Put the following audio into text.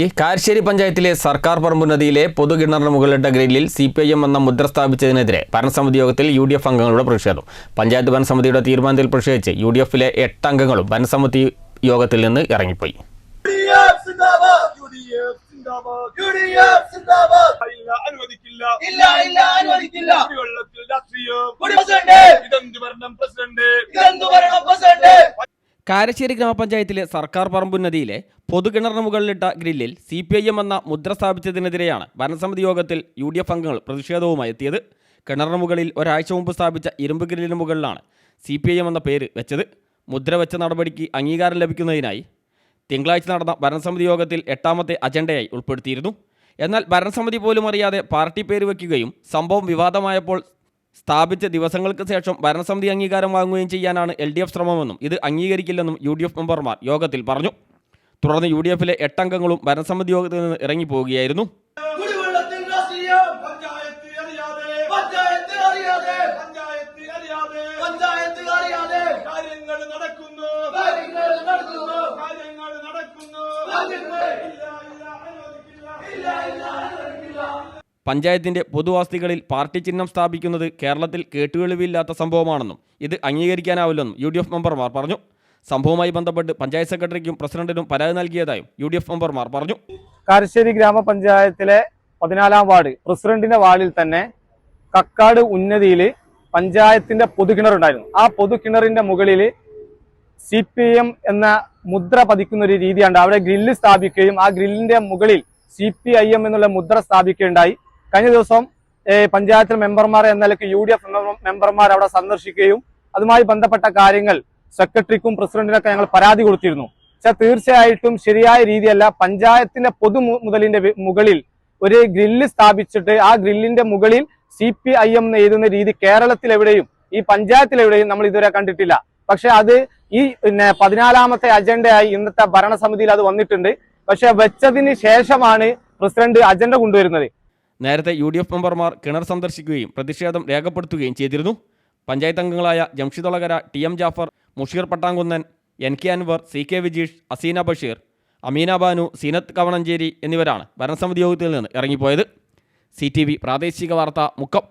വാർത്തകളിലേക്ക് കാരശ്ശേരി പഞ്ചായത്തിലെ സർക്കാർ പറമ്പ് നദിയിലെ പൊതുകിണറിന് മുകളിലിട്ട ഗ്രില്ലിൽ സി പി ഐ എം എന്ന മുദ്ര സ്ഥാപിച്ചതിനെതിരെ ഭരണസമിതി യോഗത്തിൽ യു ഡി എഫ് അംഗങ്ങളുടെ പ്രതിഷേധം. പഞ്ചായത്ത് ഭരണസമിതിയുടെ തീരുമാനത്തിൽ പ്രതിഷേധിച്ച് യു ഡി എഫിലെ എട്ട് അംഗങ്ങളും ഭരണസമിതി യോഗത്തിൽ നിന്ന് ഇറങ്ങിപ്പോയി. അനുവദിക്കില്ല. ഇല്ല ഇല്ല അനുവദിക്കില്ല. രാഷ്ട്രീയം. കാരശ്ശേരി ഗ്രാമപഞ്ചായത്തിലെ സർക്കാർ പറമ്പുന്നതിയിലെ പൊതുകിണറിന് മുകളിലിട്ട ഗ്രില്ലിൽ സി പി ഐ എം എന്ന മുദ്ര സ്ഥാപിച്ചതിനെതിരെയാണ് ഭരണസമിതി യോഗത്തിൽ യു ഡി എഫ് അംഗങ്ങൾ പ്രതിഷേധവുമായി എത്തിയത്. കിണറിന് മുകളിൽ ഒരാഴ്ച മുമ്പ് സ്ഥാപിച്ച ഇരുമ്പ് ഗ്രില്ലിന് മുകളിലാണ് സി പി ഐ എം എന്ന പേര് വെച്ചത്. മുദ്ര വെച്ച നടപടിക്ക് അംഗീകാരം ലഭിക്കുന്നതിനായി തിങ്കളാഴ്ച നടന്ന ഭരണസമിതി യോഗത്തിൽ എട്ടാമത്തെ അജണ്ടയായി ഉൾപ്പെടുത്തിയിരുന്നു. എന്നാൽ ഭരണസമിതി പോലും അറിയാതെ പാർട്ടി പേര് വയ്ക്കുകയും സംഭവം വിവാദമായപ്പോൾ സ്ഥാപിച്ച ദിവസങ്ങൾക്ക് ശേഷം ഭരണസമിതി അംഗീകാരം വാങ്ങുകയും ചെയ്യാനാണ് എൽ ഡി എഫ് ശ്രമമെന്നും ഇത് അംഗീകരിക്കില്ലെന്നും യു ഡി എഫ് മെമ്പർമാർ യോഗത്തിൽ പറഞ്ഞു. തുടർന്ന് യു ഡി എഫിലെ എട്ടംഗങ്ങളും ഭരണസമിതി യോഗത്തിൽ നിന്ന് ഇറങ്ങിപ്പോവുകയായിരുന്നു. കാര്യങ്ങൾ രാഷ്ട്രീയം പഞ്ചായത്തിന്റെ പൊതുവാസ്തികളിൽ പാർട്ടി ചിഹ്നം സ്ഥാപിക്കുന്നത് കേരളത്തിൽ കേട്ടുകേൾവിയില്ലാത്ത സംഭവമാണെന്നും ഇത് അംഗീകരിക്കാനാവില്ലെന്നും യു ഡി എഫ് മെമ്പർമാർ പറഞ്ഞു. സംഭവവുമായി ബന്ധപ്പെട്ട് പഞ്ചായത്ത് സെക്രട്ടറിക്കും പ്രസിഡന്റിനും പരാതി നൽകിയതായും യു ഡി എഫ് മെമ്പർമാർ പറഞ്ഞു. കാരശ്ശേരി ഗ്രാമപഞ്ചായത്തിലെ പതിനാലാം വാർഡ് പ്രസിഡന്റിന്റെ വാർഡിൽ തന്നെ കക്കാട് ഉന്നതിയിൽ പഞ്ചായത്തിന്റെ പൊതുകിണറുണ്ടായിരുന്നു. ആ പൊതുകിണറിന്റെ മുകളിൽ സി പി എം എന്ന മുദ്ര പതിക്കുന്ന ഒരു രീതിയാണ് അവിടെ ഗ്രില്ല് സ്ഥാപിക്കുകയും ആ ഗ്രില്ലിന്റെ മുകളിൽ സി പി ഐ എം എന്നുള്ള മുദ്ര സ്ഥാപിക്കുകയുണ്ടായി. കഴിഞ്ഞ ദിവസം പഞ്ചായത്തിൽ പഞ്ചായത്ത് മെമ്പർമാർ എന്ന നിലയ്ക്ക് യു ഡി എഫ് മെമ്പർമാർ അവിടെ സന്ദർശിക്കുകയും അതുമായി ബന്ധപ്പെട്ട കാര്യങ്ങൾ സെക്രട്ടറിക്കും പ്രസിഡന്റിനൊക്കെ ഞങ്ങൾ പരാതി കൊടുത്തിരുന്നു. പക്ഷെ തീർച്ചയായിട്ടും ശരിയായ രീതിയല്ല. പഞ്ചായത്തിന്റെ പൊതു മുതലിന്റെ മുകളിൽ ഒരു ഗ്രില്ല് സ്ഥാപിച്ചിട്ട് ആ ഗ്രില്ലിന്റെ മുകളിൽ സി പി ഐ എം എഴുതുന്ന രീതി കേരളത്തിലെവിടെയും ഈ പഞ്ചായത്തിലെവിടെയും നമ്മൾ ഇതുവരെ കണ്ടിട്ടില്ല. പക്ഷെ അത് ഈ പിന്നെ പതിനാലാമത്തെ അജണ്ടയായി ഇന്നത്തെ ഭരണസമിതിയിൽ അത് വന്നിട്ടുണ്ട്. പക്ഷെ വെച്ചതിന് ശേഷമാണ് പ്രസിഡന്റ് അജണ്ട കൊണ്ടുവരുന്നത്. നേരത്തെ യു ഡി എഫ് മെമ്പർമാർ കിണർ സന്ദർശിക്കുകയും പ്രതിഷേധം രേഖപ്പെടുത്തുകയും ചെയ്തിരുന്നു. പഞ്ചായത്ത് അംഗങ്ങളായ ജംഷിദളകര T M Jafar Musheer Pattankunnan N K Anwar C K Vijeesh Aseena Basheer Ameena Banu Seenath Kavanancheri എന്നിവരാണ് ഭരണസമിതി യോഗത്തിൽ നിന്ന് ഇറങ്ങിപ്പോയത്. സി ടി വി പ്രാദേശിക വാർത്ത മുക്കം.